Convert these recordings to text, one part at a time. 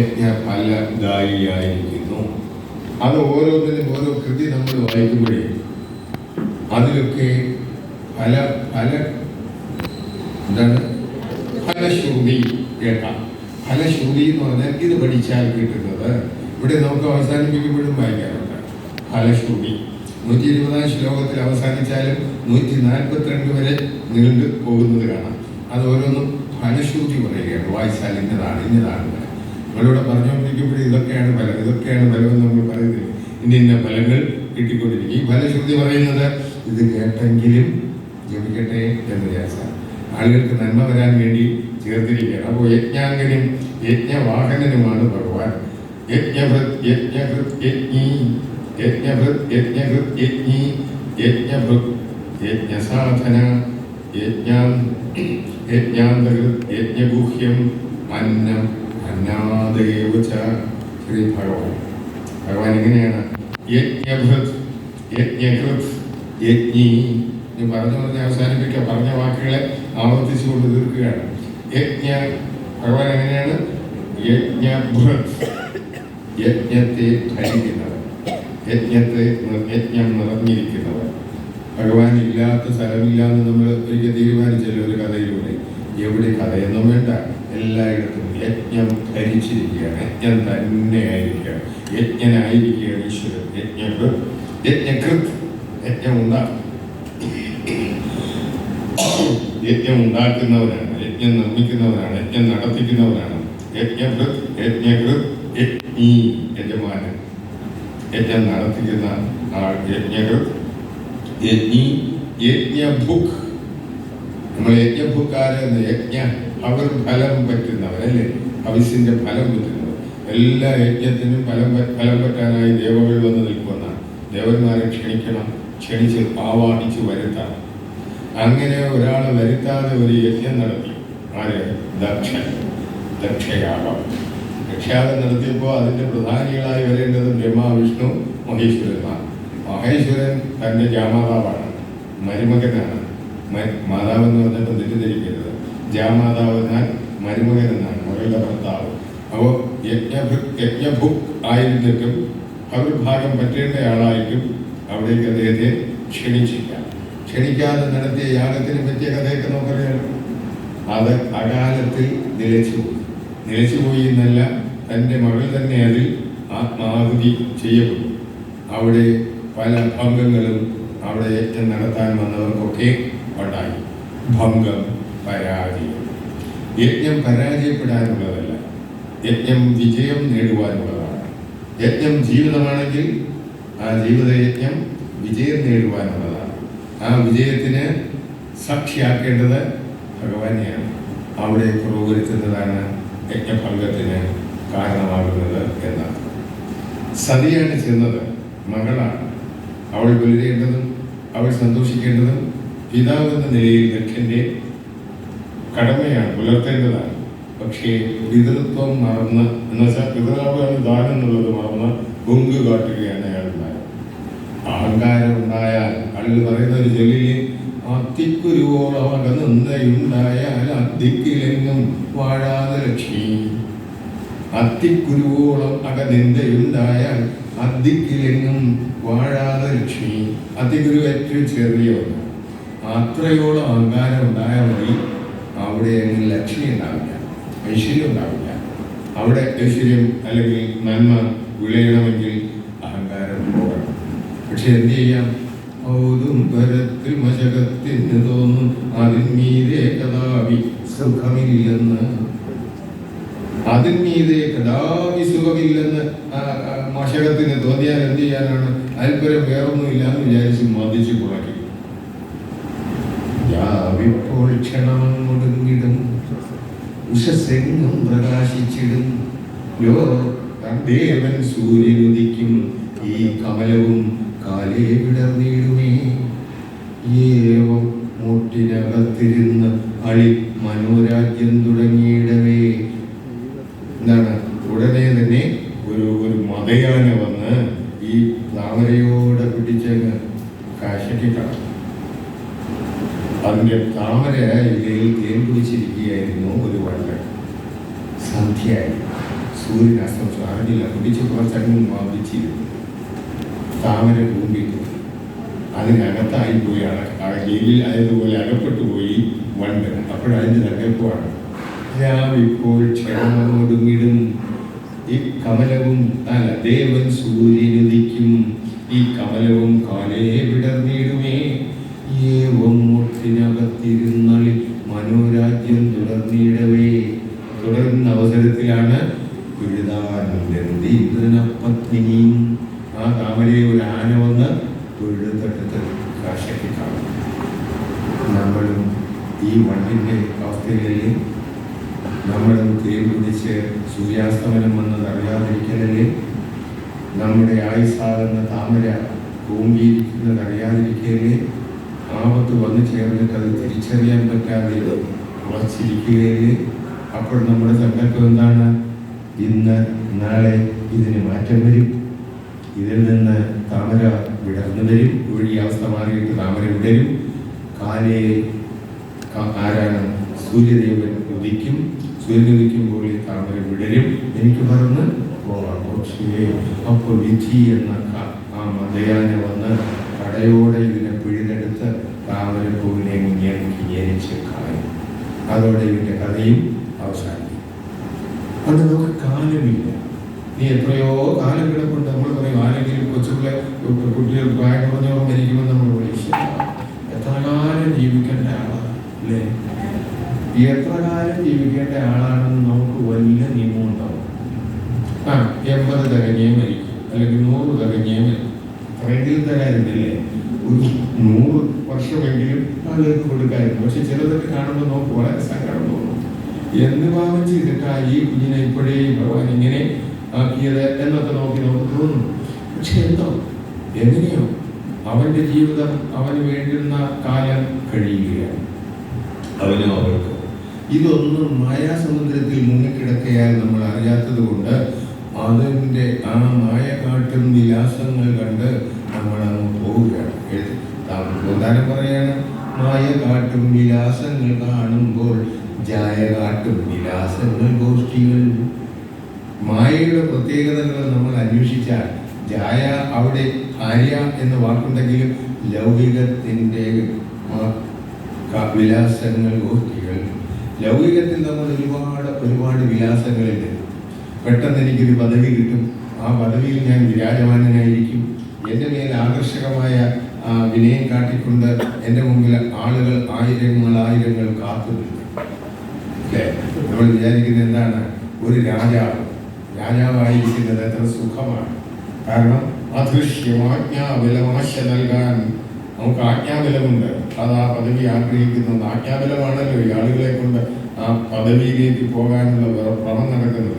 യജ്ഞ ഫലദായിയായിരിക്കുന്നു അത് ഓരോന്നിനും ഓരോ കൃതി നമ്മൾ വായിക്കുമ്പോഴേ അതിലൊക്കെ പല പല എന്താണ്? ഫലശ്രുതി കേൾക്കാം. ഫലശ്രുതി എന്ന് പറഞ്ഞാൽ ഇത് പഠിച്ചാൽ കിട്ടുന്നത്. ഇവിടെ നമുക്ക് അവസാനിപ്പിക്കുമ്പോഴും വായിക്കാറുണ്ട്. ഫലശ്രുതി നൂറ്റി ഇരുപതാം ശ്ലോകത്തിൽ അവസാനിച്ചാലും നൂറ്റി നാൽപ്പത്തിരണ്ട് വരെ നീണ്ടു പോകുന്നത് കാണാം. അത് ഓരോന്നും ഫലശ്രുതി പറയുകയാണ്. വായിച്ചാൽ ഇന്നതാണ് ഇന്നതാണ്. നമ്മളിവിടെ പറഞ്ഞുകൊണ്ടിരിക്കുമ്പോഴും ഇതൊക്കെയാണ് ഫലം. ഇതൊക്കെയാണ് ഫലം എന്ന് നമ്മൾ പറയുന്നത് ഇന്ന ഇന്ന ഫലങ്ങൾ കിട്ടിക്കൊണ്ടിരിക്കും. ഈ ഫലശ്രുതി പറയുന്നത് ഇത് കേട്ടെങ്കിലും ജപിക്കട്ടെ എന്ന് വിചാരിച്ചാൽ. ആളുകൾക്ക് നന്മ വരാൻ വേണ്ടി ചേർത്തിരിക്കുകയാണ്. അപ്പോൾ യജ്ഞാംഗനും യജ്ഞവാഹനനുമാണ് ഭഗവാൻ. യജ്ഞഭൃത് യജ്ഞഭൃത് യജ്ഞി. യജ്ഞഭൃത് യജ്ഞഭൃത് യജ്ഞി. യജ്ഞഭൃത് യജ്ഞസാധന യജ്ഞാം യജ്ഞഗുഹ്യം അന്നം ച ശ്രീ ഭഗവാൻ ഭഗവാൻ എങ്ങനെയാണ് യജ്ഞഭൃത് യജ്ഞകൃത് യജ്ഞി എന്ന് പറഞ്ഞു പറഞ്ഞ് അവസാനിപ്പിക്കുക. പറഞ്ഞ വാക്കുകളെ ആവർത്തിച്ചുകൊണ്ട് തീർക്കുകയാണ്. യജ്ഞ ഭഗവാൻ എങ്ങനെയാണ്? യജ്ഞഭൃത് യജ്ഞത്തെ ധരിക്കുന്നവൻ. യജ്ഞത്തെ യജ്ഞം നിറഞ്ഞിരിക്കുന്നത് ഭഗവാൻ ഇല്ലാത്ത സ്ഥലമില്ലാന്ന് നമ്മൾ ഒരിക്കൽ തീരുമാനിച്ചല്ലോ ഒരു കഥയിലൂടെ. എവിടെ കഥയൊന്നും വേണ്ട. എല്ലായിടത്തും യജ്ഞം ധരിച്ചിരിക്കുകയാണ്. യജ്ഞം തന്നെ ആയിരിക്കുകയാണ് യജ്ഞനായിരിക്കുകയാണ് ഈശ്വരൻ. യജ്ഞകൃത് യജ്ഞകൃത് യജ്ഞം ഉണ്ടാക്കും യജ്ഞം ഉണ്ടാക്കുന്നവരാണ്. യജ്ഞം നിർമ്മിക്കുന്നവരാണ്. യജ്ഞം നടത്തിക്കുന്നവരാണ്. യജ്ഞകൃത് യജ്ഞകൃത് യജ്ഞി യജമാനൻ. യജ്ഞം നടത്തിക്കുന്ന ആൾ യജ്ഞകൃത് യജ്ഞി യജ്ഞഭുക് നമ്മൾ യജ്ഞഭുക്കാരെന്ന യജ്ഞ അവർ ഫലം പറ്റുന്നവർ അല്ലേ? ഹവിസിന്റെ ഫലം പറ്റുന്നവർ. എല്ലാ യജ്ഞത്തിനും ഫലം ഫലം പറ്റാനായി ദേവകൾ വന്ന് നിൽക്കുമെന്നാണ്. ദേവന്മാരെ ക്ഷണിക്കണം ക്ഷണിച്ച് പാവാടിച്ച് വരുത്താം അങ്ങനെ ഒരാൾ വരുത്താതെ ഒരു യജ്ഞം നടത്തി. ആര്? ദക്ഷൻ. ദക്ഷയാഗം ദക്ഷയാഗം നടത്തിയപ്പോൾ അതിന്റെ പ്രധാനികളായി വരേണ്ടത് ബ്രഹ്മ വിഷ്ണു മഹേശ്വരന്മാർ മഹേശ്വരൻ തന്റെ ജാമാതാവാണ്. മരുമകനാണ്. മാതാവ് എന്ന് പറഞ്ഞപ്പോൾ തെറ്റിദ്ധരിക്കരുത് ജാമാതാവ് എന്നാൽ മരുമകൻ എന്നാണ് മകളുടെ ഭർത്താവ്. അപ്പോൾ യജ്ഞഭുക് യജ്ഞഭു ആയിരുന്നിട്ടും അവിർഭാഗം പറ്റേണ്ട ആളായിട്ടും അവിടേക്ക് അദ്ദേഹത്തെ ക്ഷണിച്ചില്ല ക്ഷണിക്കാതെ നടത്തിയ യാഗത്തിന് പറ്റിയ കഥയൊക്കെ നമുക്കറിയാലോ. അത് അകാലത്തിൽ നിലച്ചുപോയി. നിലച്ചുപോയി എന്നല്ല തന്റെ മകൾ തന്നെ അതിൽ ആത്മാഹുതി ചെയ്യപ്പെട്ടു. അവിടെ പല ഭംഗങ്ങളും അവിടെ യജ്ഞം നടത്താൻ വന്നവർക്കൊക്കെ ഉണ്ടായി. ഭംഗം പരാജയം. യജ്ഞം പരാജയപ്പെടാനുള്ളതല്ല. യജ്ഞം വിജയം നേടുവാനുള്ളതാണ്. യജ്ഞം ജീവിതമാണെങ്കിൽ ആ ജീവിതയജ്ഞം വിജയം നേടുവാനുള്ളതാണ്. ആ വിജയത്തിന് സാക്ഷിയാക്കേണ്ടത് ഭഗവാനെയാണ് അവിടെ പുരോഗമിക്കുന്നതാണ് യജ്ഞഭംഗത്തിന് കാരണമാകുന്നത് എന്നാണ്. സതിയാണ് ചെന്നത്. മകളാണ്. അവൾ വിലയേണ്ടതും അവൾ സന്തോഷിക്കേണ്ടതും പിതാവ് എന്ന നിലയിൽ ദക്ഷന്റെ കടമയാണ് പുലർത്തേണ്ടതാണ്. പക്ഷേ പിതൃത്വം മറന്ന് എന്നുവെച്ചാൽ പിതൃത്വമാണ് ദാനം എന്നുള്ളത് മറന്ന് പൊങ്ക് കാട്ടുകയാണ് അയാളുണ്ടായത് അഹങ്കാരം ഉണ്ടായാൽ അയാൾ പറയുന്ന ഒരു ചൊല്ലിൽ അത്തിക്കുരുവോളം അകന്നുണ്ടായാൽ അത്തിക്കിലെങ്ങും വാഴാതെ ലക്ഷ്മി. അത്തിക്കുരുവോളം അകനിന്ദയുണ്ടായാൽ അത്തിക്കിലെങ്ങും വാഴാതെ ലക്ഷ്മി. അത്തിക്കുരു ഏറ്റവും ചെറിയ ഒന്ന്. അത്രയോളം അഹങ്കാരം ഉണ്ടായാൽ മതി. അവിടെ അങ്ങനെ ലക്ഷ്മി ഉണ്ടാവില്ല ഐശ്വര്യം ഉണ്ടാവില്ല. അവിടെ ഐശ്വര്യം അല്ലെങ്കിൽ നന്മ വിളയണമെങ്കിൽ അഹങ്കാരം പോകണം. പക്ഷെ എന്ത് ചെയ്യാം? ഔദുംബരത്തിൽ മശകത്തിന് തോന്നും അതിന്മീതെ കഥാവി സുഖമില്ലെന്ന്. അതിന്മീതെ കഥാവി സുഖമില്ലെന്ന് മശകത്തിന് തോന്നിയാൽ എന്ത് ചെയ്യാനാണ്? അൽപരം എന്ന് വിചാരിച്ച് മതിച്ച് യാവിപ്പോൾ ക്ഷണമൊടുങ്ങിടും ഉഷസെങ്ങും പ്രകാശിച്ചിടും. ദേവൻ സൂര്യനുദിക്കും. ഈ കമലവും കാലേ വിടർന്നിടുമേ. ഏവം മുട്ടിനകത്തിരുന്ന് അളി മനോരാജ്യം തുടങ്ങിയിടവേ എന്താണ് ഉടനെ തന്നെ ഒരു ഒരു മതയാന വന്ന് ഈ താമരയോടെ പിടിച്ചങ്ങ് കാശക്കിക്കണം അതിന്റെ താമര ഇലയിൽ തേൻ കുടിച്ചിരിക്കുകയായിരുന്നു ഒരു വള്ളൻ സന്ധ്യയായി സൂര്യൻ അസ്തമിച്ചു അറിഞ്ഞില്ല കുടിച്ച് കുറച്ചങ്ങ് വാദിച്ചിരുന്നു താമര ഭൂമി അതിനകത്തായി പോയി അട- ജയിലിൽ ആയതുപോലെ അകപ്പെട്ടു പോയി വണ്ട്. അപ്പോഴതിന്റെ തകർപ്പാണ്. രാവിപ്പോൾ ക്ഷണമോടുങ്ങിടും. ഈ കമലവും അല്ല ദേവൻ സൂര്യനുദിക്കും. ഈ കമലവും കാലേ വിടർന്നിടുമേ. ഏവം മുട്ടിനകത്തിരുന്നളിൽ മനോരാജ്യം തുടർന്നിടവേ. തുടരുന്ന അവസരത്തിലാണ് പത്നിനിയും ആ താമരയെ ഒരു ആന വന്ന് തൊഴുതട്ടത്ത് ഈ മണ്ണിന്റെ അവസ്ഥയിലല്ലേ? നമ്മളും തേൻ സൂര്യാസ്തമനം വന്നത് അറിയാതിരിക്കലല്ലേ നമ്മുടെ ആയുസാകുന്ന താമര കൂമ്പിയിരിക്കുന്നത് അറിയാതിരിക്കലേ ആപത്ത് വന്നു ചേർന്നിട്ട് അത് തിരിച്ചറിയാൻ പറ്റാതെ ഉറച്ചിരിക്കുകയല്ലേ? അപ്പോൾ നമ്മുടെ സങ്കല്പം എന്താണ്? ഇന്ന് നാളെ ഇതിന് മാറ്റം വരും. ഇതിൽ നിന്ന് താമര വിടർന്നു വരും. ഒഴി അവസ്ഥ മാറിയിട്ട് താമര വിടരും. കാലേ ക- ആരാണ് സൂര്യദേവൻ ഉദിക്കും? സൂര്യൻ ഉദിക്കുമ്പോൾ ഈ താമര വിടരും. എനിക്ക് പറന്ന് പോകാം. പക്ഷേ അപ്പോൾ വിധി എന്ന ആ മതയാന വന്ന് കടയോടെ ഇതിനെ പിഴുതെടുത്ത് താമര പൂവിനെ ഞെരിച്ച് കളയും. അതോടെ ഇതിന്റെ കഥയും അവസാനിക്കും. അത് നമുക്ക് കാലമില്ല. നീ എത്രയോ കാലം കിടപ്പുണ്ട്. നമ്മൾ പറയും ആരെങ്കിലും കൊച്ചുകളെ കുട്ടികൾ പ്രായം കുറഞ്ഞവർ മരിക്കുമെന്ന് നമ്മൾ വിളിച്ചു എത്ര കാലം ജീവിക്കേണ്ട ആളാണ് അല്ലേ? എത്ര ജീവിക്കേണ്ട ആളാണെന്ന് നമുക്ക് വലിയ നിയമം ഉണ്ടാവും. ആ എൺപത് തികഞ്ഞേ മരിക്കും അല്ലെങ്കിൽ നൂറ് തികഞ്ഞേ മരിക്കും. റെഡിൽ തരായിരുന്നില്ലേ ഒരു നൂറ് വർഷമെങ്കിലും ആളുകൾക്ക് കൊടുക്കായിരുന്നു പക്ഷെ ചിലതൊക്കെ കാണുമ്പോൾ നമുക്ക് വളരെ സങ്കടം തോന്നും. എന്ത് പാപം ചെയ്തിട്ടാ ഈ കുഞ്ഞിനെ ഇപ്പോഴേ ഭഗവാൻ ഇങ്ങനെ ആക്കിയത് എന്നൊക്കെ നോക്കി നമുക്ക് തോന്നുന്നു പക്ഷെ എന്തോ എങ്ങനെയോ അവന്റെ ജീവിതം അവന് വേണ്ടുന്ന കാലം കഴിയുകയാണ്. അവനും അവൾക്ക്. ഇതൊന്നും മായാസമുദ്രത്തിൽ മുങ്ങിക്കിടക്കയാൽ നമ്മൾ അറിയാത്തത് കൊണ്ട് അതിന്റെ ആ മായ കാട്ടും വിലാസങ്ങൾ കണ്ട് നമ്മൾ അങ്ങ് പോവുകയാണ് താമസം പറയാണ് മായ കാട്ടും വിലാസങ്ങൾ കാണുമ്പോൾ ജായ കാട്ടും വിലാസങ്ങൾ ഗോഷ്ഠികൾ മായയുടെ പ്രത്യേകതകൾ നമ്മൾ അന്വേഷിച്ചാൽ ജായ അവിടെ ഭാര്യ എന്ന വാക്കുണ്ടെങ്കിലും ലൗകികത്തിന്റെ വിലാസങ്ങൾ ഗോഷ്ഠികൾ ലൗകികത്തിൽ നമ്മൾ ഒരുപാട് ഒരുപാട് വിലാസങ്ങളുണ്ട് പെട്ടെന്ന് എനിക്കൊരു പദവി കിട്ടും. ആ പദവിയിൽ ഞാൻ വിരാജമാനനായിരിക്കും എന്റെ മേൽ ആകർഷകമായ വിനയം കാട്ടിക്കൊണ്ട് എന്റെ മുമ്പിൽ ആളുകൾ ആയിരങ്ങൾ ആയിരങ്ങൾ കാത്തു നമ്മൾ വിചാരിക്കുന്നത് എന്താണ്? ഒരു രാജാവ്. രാജാവായിരിക്കുന്നത് എത്ര സുഖമാണ്. കാരണം അദൃശ്യമാജ്ഞാ വിലമാശ നൽകാൻ നമുക്ക് ആജ്ഞാബലമുണ്ട്. അത് ആ പദവി ആഗ്രഹിക്കുന്നത് ആജ്ഞാബലമാണല്ലോ ഈ ആളുകളെ കൊണ്ട് ആ പദവിയിലേക്ക് പോകാനുള്ള ഭ്രമം നടക്കുന്നത്.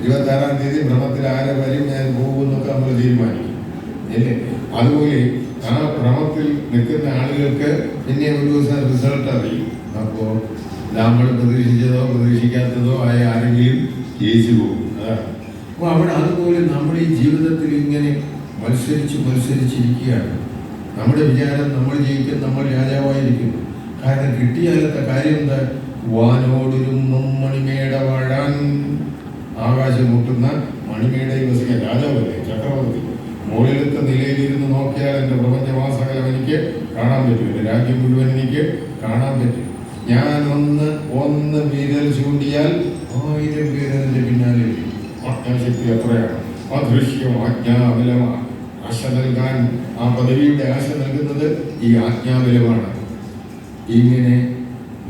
ഇരുപത്തി ആറാം തീയതി ഭ്രമത്തിൽ ആരെ വരും ഞാൻ പോകുമെന്നൊക്കെ നമ്മൾ തീരുമാനിക്കും. അല്ലേ? അതുപോലെ ആ ഭ്രമത്തിൽ നിൽക്കുന്ന ആളുകൾക്ക് പിന്നെ ഒരു ദിവസം റിസൾട്ട് അറിയും. അപ്പോൾ നമ്മൾ പ്രതീക്ഷിച്ചതോ പ്രതീക്ഷിക്കാത്തതോ ആയ ആരെങ്കിലും ജയിച്ചു പോകും. അതാണ്. അപ്പോൾ അവിടെ അതുപോലെ നമ്മൾ ഈ ജീവിതത്തിൽ ഇങ്ങനെ മത്സരിച്ച് മത്സരിച്ചിരിക്കുകയാണ്. നമ്മുടെ വിചാരം നമ്മൾ ജീവിക്കും നമ്മൾ രാജാവായിരിക്കും. കാരണം കിട്ടിയാലത്തെ കാര്യം എന്താ? വാനോടൊരു മണിമേട ആകാശം മുട്ടുന്ന മണിമേടയിൽ വസിക്കാൻ രാജാവല്ലേ? ചക്രവർത്തി. മുകളിലത്തെ നിലയിലിരുന്ന് നോക്കിയാൽ എന്റെ പ്രപഞ്ചമാസകലം എനിക്ക് കാണാൻ പറ്റും. എന്റെ രാജ്യം മുഴുവൻ എനിക്ക് കാണാൻ പറ്റും. ഞാൻ ഒന്ന് ഒന്ന് വിരൽ ചൂണ്ടിയാൽ ആയിരം പേര് പിന്നാലെ വരും ആജ്ഞാശക്തി എത്രയാണ് അദൃശ്യം ആജ്ഞാബലമാണ്. ആശ നൽകാൻ ആ പദവിയുടെ ആശ നൽകുന്നത് ഈ ആജ്ഞാബലമാണ്. ഇങ്ങനെ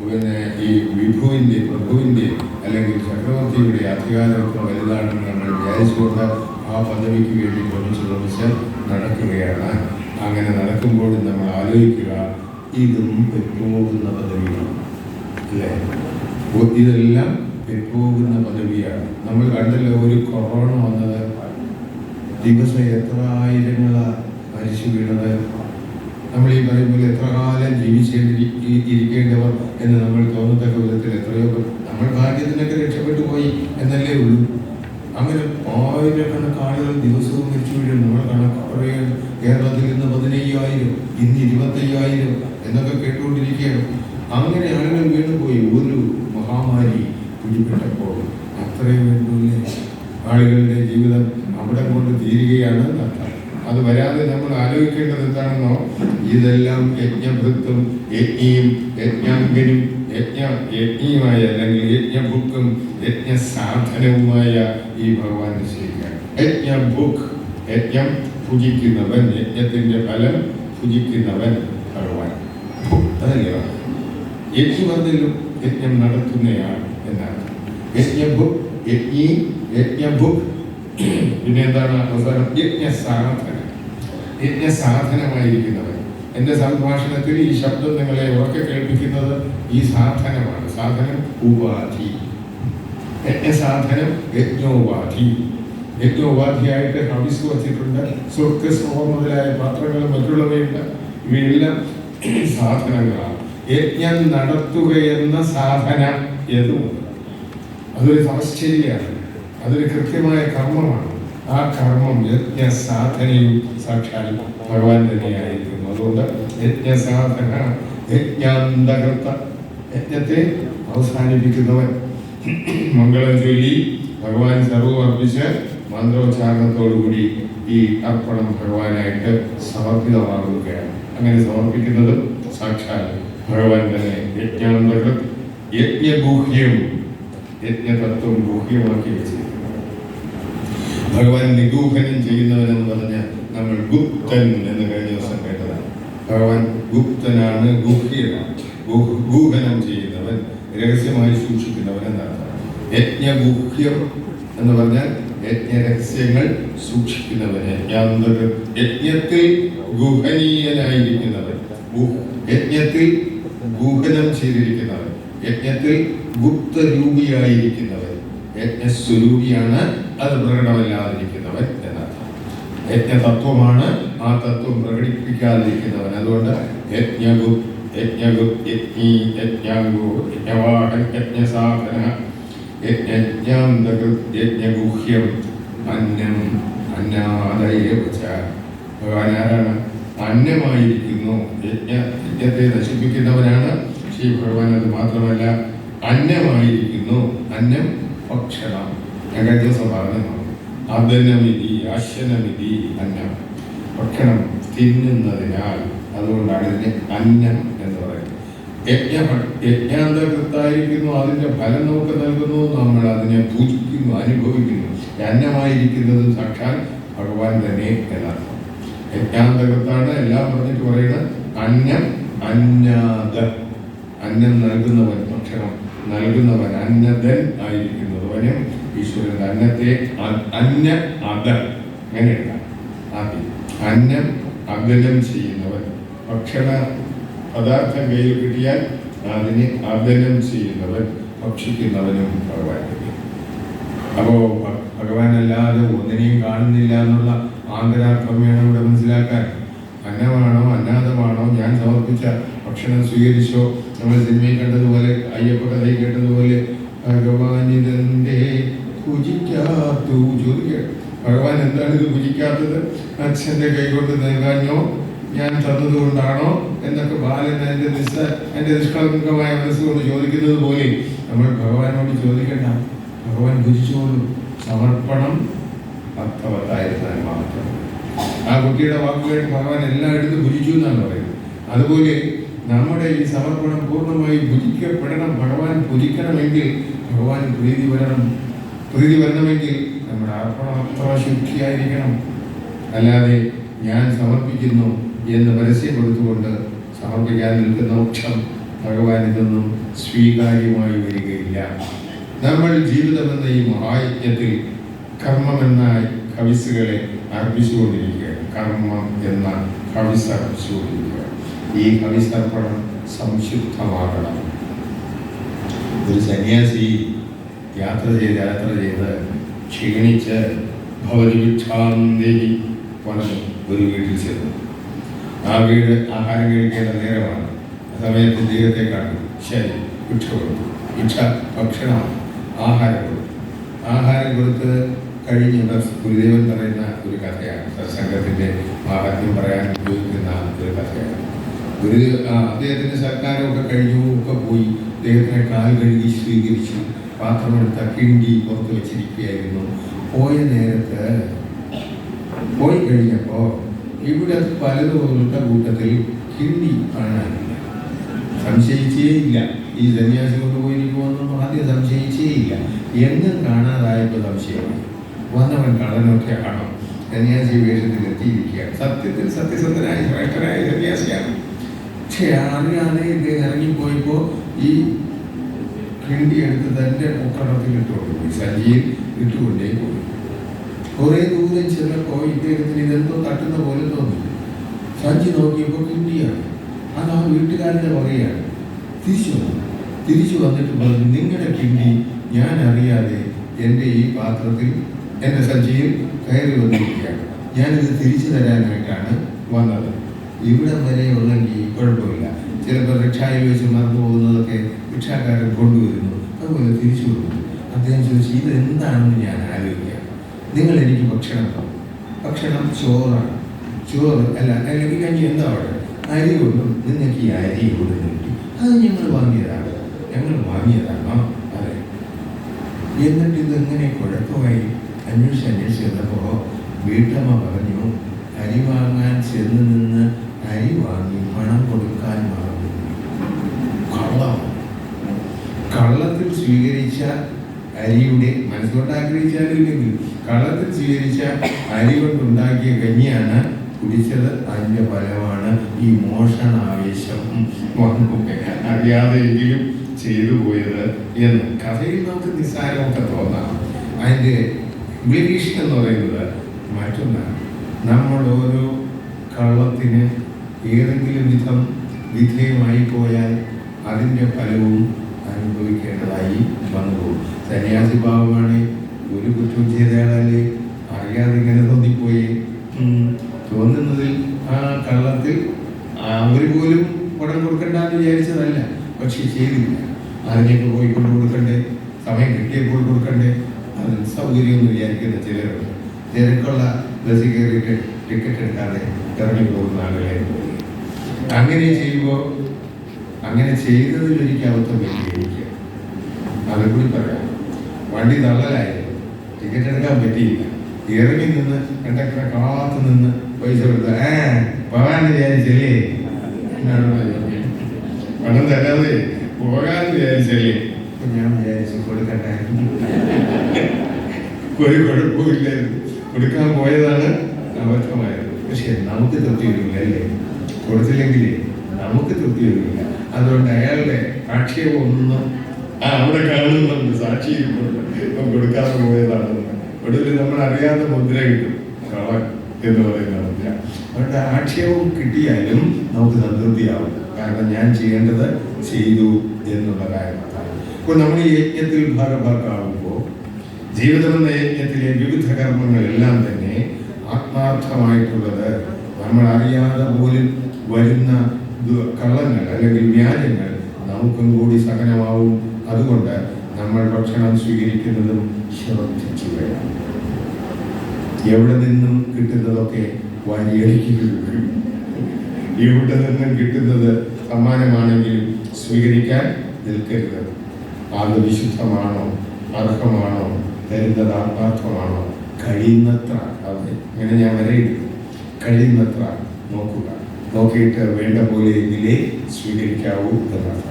പിന്നെ ഈ വിഭുവിന്റെ പ്രഭുവിന്റെ അല്ലെങ്കിൽ ചക്രവർത്തിയുടെ അധികാരമൊക്കെ വലുതാണെന്ന് നമ്മൾ വിചാരിച്ചുകൊണ്ട് ആ പദവിക്ക് വേണ്ടി ശ്രമിച്ച് ശ്രമിച്ച് നടക്കുകയാണ്. അങ്ങനെ നടക്കുമ്പോൾ നമ്മൾ ആലോചിക്കുക ഇതും പെട്ടുപോകുന്ന പദവിയാണ്. അല്ലേ? ഇതെല്ലാം പെട്ടുപോകുന്ന പദവിയാണ്. നമ്മൾ കണ്ടല്ലോ ഒരു കൊറോണ വന്നത് ദിവസം എത്ര ആയിരങ്ങളാ മരിച്ചു വീണത്? നമ്മൾ ഈ പറയുമ്പോൾ എത്ര കാലം ജീവിച്ചേണ്ടിരിക്കേണ്ടവർ എന്ന് നമ്മൾ തോന്നത്തക്ക വിധത്തിൽ എത്രയോ നമ്മൾ ഭാഗ്യത്തിനൊക്കെ രക്ഷപ്പെട്ടു പോയി എന്നല്ലേ ഉള്ളൂ. അങ്ങനെ ആയിരക്കണക്കാളുകൾ ദിവസവും മരിച്ചു വീഴും നമ്മൾ കണക്ക് പറയുകയാണ് കേരളത്തിൽ ഇന്ന് പതിനയ്യായിരം ഇന്ന് ഇരുപത്തയ്യായിരം എന്നൊക്കെ കേട്ടുകൊണ്ടിരിക്കുകയാണ് അങ്ങനെ ആളുകൾ വീണുപോയി ഒരു മഹാമാരി പിടിപെട്ടപ്പോൾ അത്രയും വേണ്ടൂല്ലേ ആളുകളുടെ ജീവിതം അവിടെ കൊണ്ട് തീരുകയാണ് എന്നർത്ഥം അത് വരാതെ നമ്മൾ ആലോചിക്കേണ്ടത് എന്താണെന്നോ ഇതെല്ലാം യജ്ഞഭൃത്തും യജ്ഞിയും യജ്ഞാംഗനും യജ്ഞ യജ്ഞിയുമായ അല്ലെങ്കിൽ യജ്ഞഭുക്കും യജ്ഞ സാധനവുമായ ഈ ഭഗവാന്റെ ശരിയാണ് യജ്ഞഭുക്ക് യജ്ഞം ഭുജിക്കുന്നവൻ യജ്ഞത്തിന്റെ ഫലം ഭുജിക്കുന്നവൻ ഭഗവാൻ. അതല്ലേ പറഞ്ഞത്? യജ്ഞി പറഞ്ഞല്ലോ യജ്ഞം നടത്തുന്നയാൾ എന്നാണ്. യജ്ഞഭുക് യജ്ഞി യജ്ഞഭുക്. പിന്നെ എന്താണ് അവസാനം? യജ്ഞസാധന. യജ്ഞസാധനമായിരിക്കുന്നവൻ. എന്റെ സംഭാഷണത്തിൽ ഈ ശബ്ദം നിങ്ങളെ ഉറക്കെ കേൾപ്പിക്കുന്നത് ഈ സാധനമാണ്. സാധനം ഉപാധി. യജ്ഞസാധനം യജ്ഞോപാധി. യജ്ഞോപാധിയായിട്ട് ഹവിസ് വച്ചിട്ടുണ്ട്. സ്വർഗ സ്രോം മുതലായ പാത്രങ്ങളും മറ്റുള്ളവയുണ്ട് ഇവയെല്ലാം സാധനങ്ങളാണ്. യജ്ഞം നടത്തുകയെന്ന സാധന എന്നുമുണ്ട് അതൊരു തപശ്ചര്യാണ് അതൊരു കൃത്യമായ കർമ്മമാണ്. ആ കർമ്മം യജ്ഞ സാധനയും സാക്ഷാൽ ഭഗവാൻ തന്നെയായിരിക്കുന്നു അതുകൊണ്ട് യജ്ഞസാധക യജ്ഞാന്തകൃത്ത യജ്ഞത്തെ അവസാനിപ്പിക്കുന്നവൻ. മംഗളം ചൊല്ലി ഭഗവാൻ സർവം അർപ്പിച്ച് മന്ത്രോച്ചാരണത്തോടുകൂടി ഈ അർപ്പണം ഭഗവാനായിട്ട് സമർപ്പിതമാകുകയാണ്. അങ്ങനെ സമർപ്പിക്കുന്നത് സാക്ഷാൽ ഭഗവാൻ തന്നെ യജ്ഞാന്തകൃത് യജ്ഞഗൂഹ്യം യജ്ഞതത്വം ഗൂഹ്യമാക്കി വെച്ചിരിക്കുന്നു. ഭഗവാൻ നിഗൂഹനം ചെയ്യുന്നവനെന്ന് പറഞ്ഞ നമ്മൾ ഗുപ്തൻ എന്ന് കഴിഞ്ഞ ദിവസം ഭഗവാൻ ഗുപ്തനാണ് ഗുഹ്യനാണ്. ഗൂഹനം ചെയ്യുന്നവൻ രഹസ്യമായി സൂക്ഷിക്കുന്നവൻ എന്നാണ്. യജ്ഞഗുഹ്യം എന്ന് പറഞ്ഞാൽ യജ്ഞരഹസ്യങ്ങൾ സൂക്ഷിക്കുന്നവന്. യജ്ഞത്തിൽ ഗുഹനീയനായിരിക്കുന്നവൻ. യജ്ഞത്തിൽ ഗൂഹനം ചെയ്തിരിക്കുന്നവൻ. യജ്ഞത്തിൽ ഗുപ്തരൂപിയായിരിക്കുന്നവൻ. യജ്ഞസ്വരൂപിയാണ് അത് പ്രകടമല്ലാതിരിക്കുന്നവൻ എന്നർത്ഥം യജ്ഞതത്വമാണ് ആ തത്വം പ്രകടിപ്പിക്കാതിരിക്കുന്നവൻ. അതുകൊണ്ട് യജ്ഞഗു യജ്ഞഗു യജ്ഞീ യജ്ഞാംഗു യജ്ഞവാഹൻ യജ്ഞസാധന യജ്ഞാന്തകൃത് യജ്ഞഗുഹ്യം അന്നം അന്നാദയേവ ച. ഭഗവാൻ ആരാണ്? അന്നമായിരിക്കുന്നു. യജ്ഞ യജ്ഞത്തെ നശിപ്പിക്കുന്നവനാണ് ശ്രീ ഭഗവാൻ. അത് മാത്രമല്ല അന്നമായിരിക്കുന്നു. അന്നം ഭക്ഷണം. ഞാൻ കഴിഞ്ഞ ദിവസം പറഞ്ഞു അദനമിതി ഭക്ഷണം തിന്നുന്നതിനാൽ അതുകൊണ്ടാണ് ഇതിനെ അന്നം എന്ന് പറയുന്നത്. യജ്ഞ യജ്ഞാന്തകൃത്തായിരിക്കുന്നു അതിന്റെ ഫലം നമുക്ക് നൽകുന്നു നമ്മൾ അതിനെ പൂജിക്കുന്നു അനുഭവിക്കുന്നു. അന്നമായിരിക്കുന്നത് സാക്ഷാൽ ഭഗവാൻ തന്നെ എന്നർത്ഥം യജ്ഞാന്തകൃത്താണ് എല്ലാം പറഞ്ഞിട്ട് പറയുന്നത്. അന്നം അന്നാദ. അന്നം നൽകുന്നവൻ ഭക്ഷണം നൽകുന്നവൻ അന്നദൻ ആയിരിക്കുന്നവനും ഈശ്വരൻ അന്നത്തെ അന്ന അത. അങ്ങനെയല്ല ആദ്യം അന്നം അദനം ചെയ്യുന്നവൻ. ഭക്ഷണ പദാർത്ഥം കയ്യിൽ കിട്ടിയാൽ അതിനെ അദനം ചെയ്യുന്നവൻ ഭക്ഷിക്കുന്നവനും ഭഗവാൻ അപ്പോൾ അപ്പോ ഭഗവാൻ അല്ലാതെ ഒന്നിനെയും കാണുന്നില്ല എന്നുള്ള ആന്തരാർത്ഥം വേണം ഇവിടെ മനസ്സിലാക്കാൻ. അന്നമാണോ അന്നാദമാണോ ഞാൻ സമർപ്പിച്ച ഭക്ഷണം സ്വീകരിച്ചോ? നമ്മൾ സിനിമയിൽ കണ്ടതുപോലെ അയ്യപ്പ കഥയിൽ കേട്ടതുപോലെ ഭഗവാനിതന്റെ പൂജിക്കാത്തു ചോദിക്കുക ഭഗവാൻ എന്താണ് ഇത് പൂജിക്കാത്തത് അച്ഛന്റെ കൈകൊണ്ട് നൽകാഞ്ഞോ? ഞാൻ തന്നതുകൊണ്ടാണോ? എന്നൊക്കെ ബാലൻ എന്റെ നിസ്സ എന്റെ നിഷ്കളങ്കമായ മനസ്സുകൊണ്ട് ചോദിക്കുന്നത് പോലെ നമ്മൾ ഭഗവാനോട് ചോദിക്കേണ്ട. ഭഗവാൻ ഭുജിച്ചോളൂ. സമർപ്പണം ഭക്തവത്തായിരുന്നാൽ മാത്രം. ആ കുട്ടിയുടെ വാക്കുകൾ ഭഗവാൻ എല്ലായിടത്തും ഭുജിച്ചു എന്നാണ് പറയുന്നത്. അതുപോലെ നമ്മുടെ ഈ സമർപ്പണം പൂർണമായി ഭുജിക്കപ്പെടണം. ഭഗവാൻ ഭുജിക്കണമെങ്കിൽ ഭഗവാൻ പ്രീതി വരണം. പ്രീതി വരണമെങ്കിൽ നമ്മുടെ അർപ്പണം അത്ര ശുദ്ധിയായിരിക്കണം. അല്ലാതെ ഞാൻ സമർപ്പിക്കുന്നു എന്ന് പരസ്യം കൊടുത്തുകൊണ്ട് സമർപ്പിക്കാൻ നിൽക്കുന്ന പക്ഷം ഭഗവാൻ ഇതൊന്നും സ്വീകാര്യമായി വരികയില്ല. നമ്മൾ ജീവിതമെന്ന ഈ മഹായജ്ഞത്തിൽ കർമ്മമെന്ന കവിസുകളെ അർപ്പിച്ചുകൊണ്ടിരിക്കുകയാണ്. കർമ്മം എന്ന കവിസ് അർപ്പിച്ചുകൊണ്ടിരിക്കുകയാണ്. ഈ കവിസർപ്പണം സംശുദ്ധമാകണം. ഒരു സന്യാസി യാത്ര ചെയ്ത് യാത്ര ചെയ്ത് ക്ഷീണിച്ച് ഭിക്ഷാന്തേരി പറഞ്ഞു ഒരു വീട്ടിൽ ചേർന്നു. ആ വീട് ആഹാരം കഴിക്കേണ്ട നേരമാണ്. ആ സമയത്ത് ദൈവത്തെ കണ്ടു. ശരി ഭിക്ഷ കൊടുത്തു. ഭിക്ഷ ഭക്ഷണമാണ്. ആഹാരം കൊടുത്തു. ആഹാരം കൊടുത്ത് കഴിഞ്ഞ ഗുരുദേവൻ പറയുന്ന ഒരു കഥയാണ്. സത്സംഗത്തിന്റെ മാഹാത്മ്യം പറയാൻ ഉപയോഗിക്കുന്ന ഒരു കഥയാണ്. ഗുരുദേവ അദ്ദേഹത്തിന്റെ സർക്കാരൊക്കെ കഴിഞ്ഞു ഒക്കെ പോയി. അദ്ദേഹത്തിനെ കാൽ കഴുകി സ്വീകരിച്ചു. പാത്രമെടുത്ത കിണ്ടി പുറത്ത് വെച്ചിരിക്കുകയായിരുന്നു. പോയ നേരത്ത് പോയി കഴിഞ്ഞപ്പോ ഇവിടെ പലതുപോലത്തെ കൂട്ടത്തിൽ കിണ്ടി കാണാനില്ല. സംശയിച്ചേ ഇല്ല. ഈ സന്യാസി കൊണ്ടുപോയിരിക്കുമെന്നും ആദ്യം സംശയിച്ചേ ഇല്ല. എന്നും കാണാതായപ്പോൾ സംശയമായി. വന്നവൻ കടനൊക്കെ കാണാം. സന്യാസി വേഷത്തിൽ എത്തിയിരിക്കുകയാണ്. സത്യത്തിൽ സത്യസന്ധനായ ശ്രേഷ്ഠനായ സന്യാസിയാണ്. പക്ഷെ അറിയാതെ ഇത് ഇറങ്ങിപ്പോയപ്പോൾ ഈ കിണ്ടി എടുത്ത് തന്റെ മുക്കടത്തിൽ ഇട്ടുകൊണ്ട് പോയി സഞ്ചിയിൽ ഇട്ടുകൊണ്ടേ പോയി. കുറെ ദൂരം ചെന്നപ്പോൾ ഇദ്ദേഹത്തിന് ഇതെന്തോ തട്ടുന്ന പോലെ തോന്നി. സഞ്ചി നോക്കിയപ്പോൾ കിണ്ടിയാണ്. അത് ആ വീട്ടുകാരന്റെ പറയാണ് തിരിച്ചു വന്നു. തിരിച്ചു വന്നിട്ട് പറഞ്ഞു നിങ്ങളുടെ കിണ്ടി ഞാൻ അറിയാതെ എന്റെ ഈ പാത്രത്തിൽ എന്റെ സഞ്ചിയിൽ കയറി വന്നിരിക്കുകയാണ്. ഞാനിത് തിരിച്ചു തരാനായിട്ടാണ് വന്നത്. ഇവിടം വരെ ഉള്ളെങ്കിൽ കുഴപ്പമില്ല. ചിലപ്പോൾ റിക്ഷായിൽ വെച്ച് മറന്നു പോകുന്നതൊക്കെ റിക്ഷാക്കാരൻ കൊണ്ടുവരുന്നു അതുപോലെ തിരിച്ചു കൊടുക്കുന്നു അദ്ദേഹം ചോദിച്ചു ഇത് എന്താണെന്ന് ഞാൻ ആലോചിക്കാം. നിങ്ങൾ എനിക്ക് ഭക്ഷണം തന്നു. ഭക്ഷണം ചോറാണ്. ചോറ് അല്ല അല്ലെങ്കിൽ കഞ്ഞി എന്താ അവിടെ? അരി കൊണ്ടും നിങ്ങൾക്ക് ഈ അരി കൊണ്ടും കിട്ടി. അത് ഞങ്ങൾ വാങ്ങിയതാണ്. ഞങ്ങൾ വാങ്ങിയതാണോ. അതെ. എന്നിട്ട് ഇത് എങ്ങനെ കുഴപ്പമായി? അന്വേഷിച്ച് അന്വേഷിച്ച് ചെന്നപ്പോൾ വീട്ടമ്മ പറഞ്ഞു അരി വാങ്ങാൻ ചെന്ന് നിന്ന് അരി വാങ്ങി പണം കൊടുക്കാൻ മറന്നു കള്ളം കള്ളത്തിൽ സ്വീകരിച്ച അരിയുടെ മനസ്സുകൊണ്ട് കള്ളത്തിൽ സ്വീകരിച്ച അരി കൊണ്ടുണ്ടാക്കിയ കഞ്ഞിയാണ് കുടിച്ചത്. അതിന്റെ ഫലമാണ് ഈ മോഷണാവേശം. അറിയാതെയെങ്കിലും ചെയ്തു പോയത് എന്ന്. കഥയിൽ നമുക്ക് നിസ്സാരമൊക്കെ തോന്നാം. അതിന്റെ ഇംപ്ലിക്കേഷൻ എന്ന് പറയുന്നത് മറ്റൊന്നാണ്. നമ്മൾ ഓരോ കള്ളത്തിന് ഏതെങ്കിലും വിധം വിധേയമായി പോയാൽ അതിന്റെ ഫലവും അനുഭവിക്കേണ്ടതായി വന്നു സന്യാസി ഭാവമാണ് ഒരു കുറ്റവും ചെയ്തയാളെ അറിയാതെ ഇങ്ങനെ തോന്നിപ്പോയി. തോന്നുന്നതിൽ ആ കള്ളത്തിൽ അവർ പോലും പണം കൊടുക്കണ്ടെന്ന് വിചാരിച്ചതല്ല. പക്ഷെ ചെയ്തില്ല. അതിനൊക്കെ പോയി കൊണ്ട് കൊടുക്കണ്ടേ? സമയം കിട്ടിയപ്പോൾ കൊടുക്കണ്ടേ? അത് സൗകര്യമെന്ന് വിചാരിക്കുന്ന ചിലരുണ്ട്. തിരക്കുള്ള ബസ് കയറിയിട്ട് ടിക്കറ്റ് എടുക്കാതെ ഇറങ്ങി പോകുന്ന ആളുകളായിരുന്നു അങ്ങനെ ചെയ്യുമ്പോൾ അങ്ങനെ ചെയ്തതിൽ എനിക്ക് അബദ്ധം പറ്റിയിരിക്കുക അതും കൂടി പറയാം. വണ്ടി തള്ളലായിരുന്നു. ടിക്കറ്റ് എടുക്കാൻ പറ്റിയില്ല. ഇറങ്ങി നിന്ന് കണ്ടക്ടറെ കാത്തു നിന്ന് പൈസ കൊടുത്ത ഏ പോകാൻ വിചാരിച്ചല്ലേ. പണം തരാതെ പോകാൻ വിചാരിച്ചല്ലേ ഞാൻ വിചാരിച്ചു കൊടുക്കട്ടെ. ഒരു കുഴപ്പമില്ലായിരുന്നു കൊടുക്കാൻ പോയതാണ് അബദ്ധമായത്. പക്ഷെ നമുക്ക് തൃപ്തി വരില്ല അല്ലേ? കൊടുത്തില്ലെങ്കിലേ നമുക്ക് തൃപ്തി വരില്ല അതുകൊണ്ട് അയാളുടെ ആക്ഷേപമൊന്നും ആ അവിടെ കാണുന്നുണ്ട് സാക്ഷി. ഇപ്പം കൊടുക്കാതെ പോയതാണെന്ന് ഒടുവിൽ നമ്മൾ അറിയാത്ത മുദ്ര കിട്ടും. എന്ന് പറയുന്ന മുദ്ര. അതുകൊണ്ട് ആക്ഷേപം കിട്ടിയാലും നമുക്ക് സംതൃപ്തിയാവും. കാരണം ഞാൻ ചെയ്യേണ്ടത് ചെയ്തു എന്നുള്ള കാര്യമാണ് ഇപ്പോൾ നമ്മൾ ഈ യജ്ഞത്തിൽ ഭാഗഭാക്കാവുമ്പോൾ ജീവിതമെന്ന യജ്ഞത്തിലെ വിവിധ കർമ്മങ്ങളെല്ലാം തന്നെ ആത്മാർത്ഥമായിട്ടുള്ളത് നമ്മൾ അറിയാതെ പോലും വരുന്ന കള്ളങ്ങൾ അല്ലെങ്കിൽ വ്യാജങ്ങൾ നമുക്കും കൂടി സഹനമാവും. അതുകൊണ്ട് നമ്മൾ ഭക്ഷണം സ്വീകരിക്കുന്നതും ശ്രദ്ധിച്ചു വേണം. എവിടെ നിന്നും കിട്ടുന്നതൊക്കെ വാരിയടിക്കരുത് എവിടെ നിന്നും കിട്ടുന്നത് സമ്മാനമാണെങ്കിലും സ്വീകരിക്കാൻ നിൽക്കരുത്. അത് വിശുദ്ധമാണോ അർഹമാണോ തരുന്നത് കഴിയുന്നത്ര അത് ഇങ്ങനെ ഞാൻ വരയിടും കഴിയുന്നത്ര നോക്കുക. നോക്കിയിട്ട് വേണ്ട പോലെ എങ്കിലേ സ്വീകരിക്കാവൂ എന്നാണ്.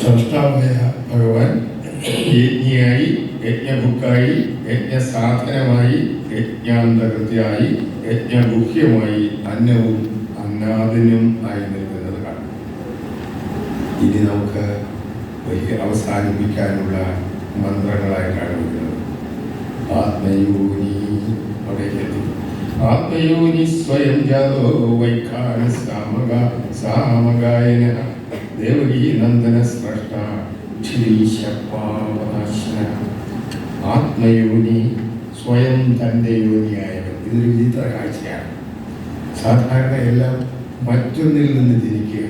സൃഷ്ടാവായ ഭഗവാൻ യജ്ഞിയായി യജ്ഞബുക്കായി യജ്ഞസാധനമായി യജ്ഞാന്തകൃതിയായി യജ്ഞഗുഹ്യമായി അന്നവും അന്നാദിനും ആയി നിൽക്കുന്നത് കാണാം. ഇനി നമുക്ക് അവസാനിപ്പിക്കാനുള്ള മന്ത്രങ്ങളായിട്ടാണ് വരുന്നത് ആത്മയോനി അവിടേക്ക് ആത്മയോനി സ്വയം ജാതോ വൈഖാന സാമക സാമഗായന ദേവകീ നന്ദന സ്രഷ്ട ക്ഷീശപാവനാശന ആത്മയോനി സ്വയം തന്റെ യോനിയായവൻ. ഇതൊരു വിചിത്ര കാഴ്ചയാണ്. സാധാരണ എല്ലാം മറ്റൊന്നിൽ നിന്ന് ജനിക്കുക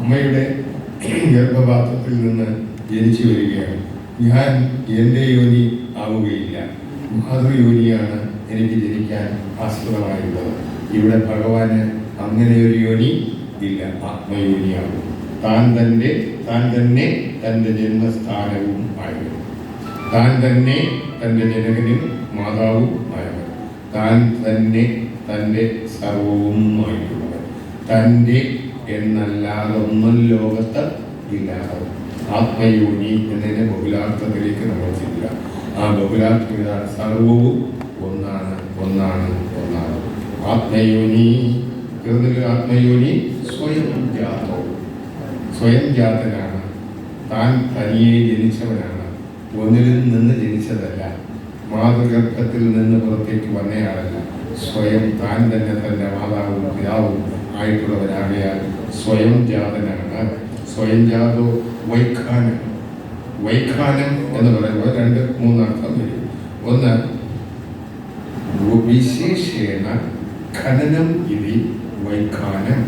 അമ്മയുടെ ഗർഭപാത്രത്തിൽ നിന്ന് ജനിച്ചു വരികയാണ്. ഞാൻ എന്റെ യോനി ആവുകയില്ല. മാതൃയോനിയാണ് എനിക്ക് ജനിക്കാൻ ആസ്പദമായുള്ളത് ഇവിടെ ഭഗവാന് അങ്ങനെ ഒരു യോനി ഇല്ല ആത്മയോനിയാണ്. താൻ തന്റെ താൻ തന്നെ തന്റെ ജന്മസ്ഥാനവും ആയവൻ താൻ തന്നെ തന്റെ ജനകനും മാതാവും ആയവൻ താൻ തന്നെ തന്റെ സർവവും ആയിട്ടുള്ളവൻ. തന്റെ എന്നല്ലാതെ ഒന്നും ലോകത്ത് ഇല്ലാതെ ആത്മയോനി എന്നതിന്റെ ബഹുലാർത്ഥത്തിലേക്ക് നമ്മൾ ചിന്തിക്കുക ആ ബഹുലാർത്ഥം സർവവും ഒന്നാണ് ഒന്നാണ് ഒന്നാണ്. ആത്മയോനി കൃതിൽ ആത്മയോനി സ്വയം ജാതവും സ്വയം ജാതനാണ് താൻ തനിയെ ജനിച്ചവനാണ്. ഒന്നിൽ നിന്ന് ജനിച്ചതല്ല. മാതൃഗർഭത്തിൽ നിന്ന് പുറത്തേക്ക് വന്നയാളല്ല. സ്വയം താൻ തന്നെ തന്നെ മാതാവും പിതാവും ആയിട്ടുള്ളവനാകയാൽ സ്വയം ജാതനാണ് സ്വയം ജാതോ വൈഖാനം. വൈഖാനം എന്ന് പറയുമ്പോൾ രണ്ട് മൂന്നർത്ഥം വരും. ഒന്ന് വിശേഷേണ ഖനനം ഇതി വൈഖാനം.